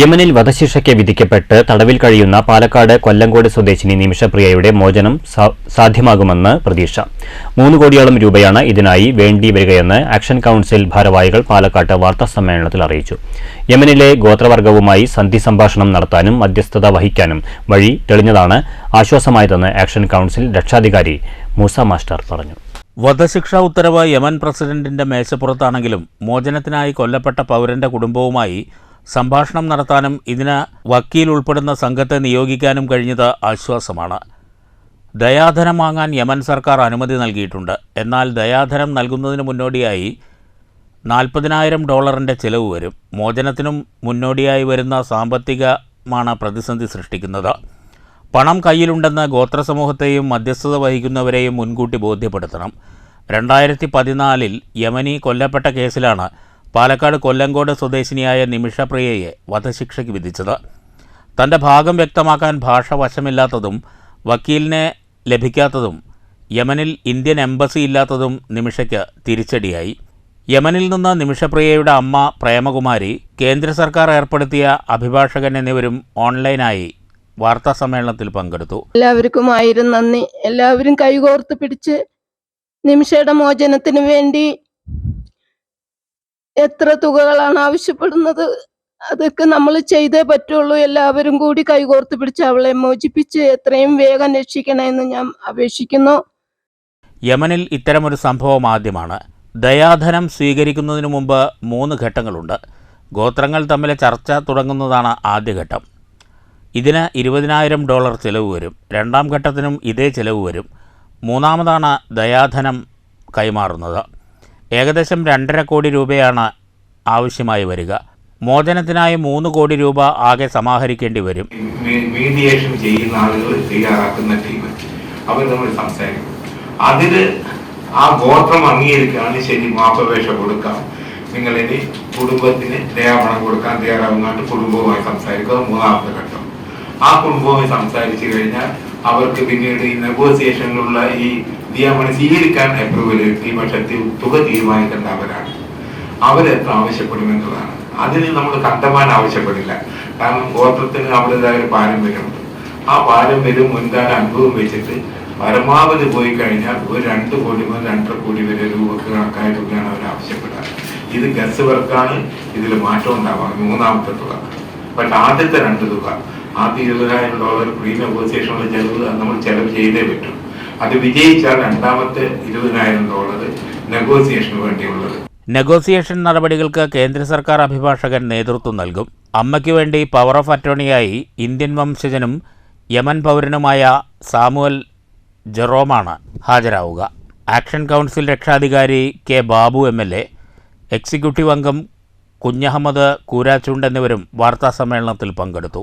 യമനിൽ വധശിക്ഷയ്ക്ക് വിധിക്കപ്പെട്ട് തടവിൽ കഴിയുന്ന പാലക്കാട് കൊല്ലങ്കോട് സ്വദേശിനി നിമിഷപ്രിയയുടെ മോചനം സാധ്യമാകുമെന്ന് പ്രതീക്ഷ. മൂന്ന് കോടിയോളം രൂപയാണ് ഇതിനായി വേണ്ടി വരികയെന്ന് ആക്ഷൻ കൌൺസിൽ ഭാരവാഹികൾ പാലക്കാട്ട് വാർത്താസമ്മേളനത്തിൽ അറിയിച്ചു. യമനിലെ ഗോത്രവർഗവുമായി സന്ധി സംഭാഷണം നടത്താനും മധ്യസ്ഥത വഹിക്കാനും വഴി തെളിഞ്ഞതാണ് ആശ്വാസമായതെന്ന് ആക്ഷൻ കൌൺസിൽ രക്ഷാധികാരി മൂസ മാസ്റ്റർ പറഞ്ഞു. വധശിക്ഷാ ഉത്തരവ് യമൻ പ്രസിഡന്റിന്റെ മേശപ്പുറത്താണെങ്കിലും മോചനത്തിനായി കൊല്ലപ്പെട്ട പൗരന്റെ കുടുംബവുമായി സംഭാഷണം നടത്താനും ഇതിന് വക്കീൽ ഉൾപ്പെടുന്ന സംഘത്തെ നിയോഗിക്കാനും കഴിഞ്ഞത് ആശ്വാസമാണ്. ദയാധനം വാങ്ങാൻ യമൻ സർക്കാർ അനുമതി നൽകിയിട്ടുണ്ട്. എന്നാൽ ദയാധനം നൽകുന്നതിന് മുന്നോടിയായി നാൽപ്പതിനായിരം ഡോളറിന്റെ ചിലവ് വരും. മോചനത്തിനും മുന്നോടിയായി വരുന്ന സാമ്പത്തികമാണ് പ്രതിസന്ധി സൃഷ്ടിക്കുന്നത്. പണം കയ്യിലുണ്ടെന്ന് ഗോത്രസമൂഹത്തെയും മധ്യസ്ഥത വഹിക്കുന്നവരെയും മുൻകൂട്ടി ബോധ്യപ്പെടുത്തണം. രണ്ടായിരത്തി പതിനാലിൽ യമനി കൊല്ലപ്പെട്ട കേസിലാണ് പാലക്കാട് കൊല്ലങ്കോട് സ്വദേശിനിയായ നിമിഷപ്രിയയെ വധശിക്ഷയ്ക്ക് വിധിച്ചത്. തന്റെ ഭാഗം വ്യക്തമാക്കാൻ ഭാഷ വശമില്ലാത്തതും വക്കീലിനെ ലഭിക്കാത്തതും യമനിൽ ഇന്ത്യൻ എംബസി ഇല്ലാത്തതും നിമിഷയ്ക്ക് തിരിച്ചടിയായി. യമനിൽ നിന്ന് നിമിഷപ്രിയയുടെ അമ്മ പ്രേമകുമാരി കേന്ദ്ര സർക്കാർ ഏർപ്പെടുത്തിയ അഭിഭാഷകൻ എന്നിവരും ഓൺലൈനായി വാർത്താ സമ്മേളനത്തിൽ പങ്കെടുത്തു. എല്ലാവർക്കും ആയിരം നന്ദി എല്ലാവരും കൈകോർത്ത് പിടിച്ച് നിമിഷയുടെ മോചനത്തിന് വേണ്ടി എത്ര തുകകളാണ് ആവശ്യപ്പെടുന്നത്? അതൊക്കെ നമ്മൾ ചെയ്തേ പറ്റുള്ളൂ. എല്ലാവരും കൂടി കൈകോർത്ത് പിടിച്ച് അവളെ മോചിപ്പിച്ച് എത്രയും വേഗം രക്ഷിക്കണമെന്ന് ഞാൻ അപേക്ഷിക്കുന്നു. യമനിൽ ഇത്തരമൊരു സംഭവം ആദ്യമാണ്. ദയാധനം സ്വീകരിക്കുന്നതിന് മുമ്പ് മൂന്ന് ഘട്ടങ്ങളുണ്ട്. ഗോത്രങ്ങൾ തമ്മിലെ ചർച്ച തുടങ്ങുന്നതാണ് ആദ്യഘട്ടം ഇതിന് ഇരുപതിനായിരം ഡോളർ ചിലവ് വരും. രണ്ടാം ഘട്ടത്തിനും ഇതേ ചിലവ് വരും. മൂന്നാമതാണ് ദയാധനം കൈമാറുന്നത്. ഏകദേശം രണ്ടര കോടി രൂപയാണ് ആവശ്യമായി വരിക. മോചനത്തിനായി മൂന്ന് കോടി രൂപ ആകെ സമാഹരിക്കേണ്ടി വരും. മീഡിയേഷൻ ചെയ്യുന്ന ആളുകൾ തയ്യാറാക്കുന്ന ടീം അവർ നമ്മൾ സംസാരിക്കും. അതിന് ആ ഗോത്രം അംഗീകരിക്കുകയാണ് ശരി മാപ്പപേക്ഷ കൊടുക്കാം. നിങ്ങളുടെ കുടുംബത്തിന് ദയാപണം കൊടുക്കാൻ തയ്യാറാവുന്നതായിട്ട് കുടുംബവുമായി സംസാരിക്കുക. മൂന്നാമത്തെ ഘട്ടം. ആ കുടുംബവുമായി സംസാരിച്ചു കഴിഞ്ഞാൽ അവർക്ക് പിന്നീട് ഈ നെഗോസിയേഷനിലുള്ള ഈ നിയമനം സ്വീകരിക്കാൻ അപ്രൂവൽ തി- തുക തീരുമാനിക്കേണ്ട അവരാണ് അവരെത്ര ആവശ്യപ്പെടുമെന്നുള്ളതാണ്. അതിന് നമ്മൾ കണ്ടമാൻ ആവശ്യപ്പെടില്ല. കാരണം ഗോത്രത്തിന് അവരുടേതായ ഒരു പാരമ്പര്യമുണ്ട്. ആ പാരമ്പര്യവും മുൻകാല അനുഭവം വെച്ചിട്ട് പരമാവധി പോയി കഴിഞ്ഞാൽ ഒരു രണ്ട് കോടി മുതൽ രണ്ടര കോടി വരെ രൂപക്ക് കണക്കായ തുകയാണ് അവർ ആവശ്യപ്പെടാറ് ഇത് ഗസ് വർക്കാണ്. ഇതിൽ മാറ്റം ഉണ്ടാവാം. മൂന്നാമത്തെ തുക. ബട്ട് ആദ്യത്തെ രണ്ട് തുക ആദ്യം ഇരുപതിനായിരം ഡോളർ പ്രീ നെഗോസിയേഷനുള്ള ചെലവ് നമ്മൾ ചെലവ് ചെയ്തേ പറ്റും. അത് വിജയിച്ചാൽ രണ്ടാമത്തെ ഇരുപതിനായിരം ഡോളർ നെഗോസിയേഷന് വേണ്ടിയുള്ളത്. നെഗോസിയേഷൻ നടപടികൾക്ക് കേന്ദ്ര സർക്കാർ അഭിഭാഷകൻ നേതൃത്വം നൽകും. അമ്മയ്ക്ക് വേണ്ടി പവർ ഓഫ് അറ്റോർണിയായി ഇന്ത്യൻ വംശജനും യമൻ പൗരനുമായ സാമുവൽ ജെറോമാണ് ഹാജരാവുക. ആക്ഷൻ കൗൺസിൽ രക്ഷാധികാരി K Babu M L A executive അംഗം കുഞ്ഞഹമ്മദ് കൂരാച്ചുണ്ട് എന്നിവരും വാർത്താസമ്മേളനത്തിൽ പങ്കെടുത്തു.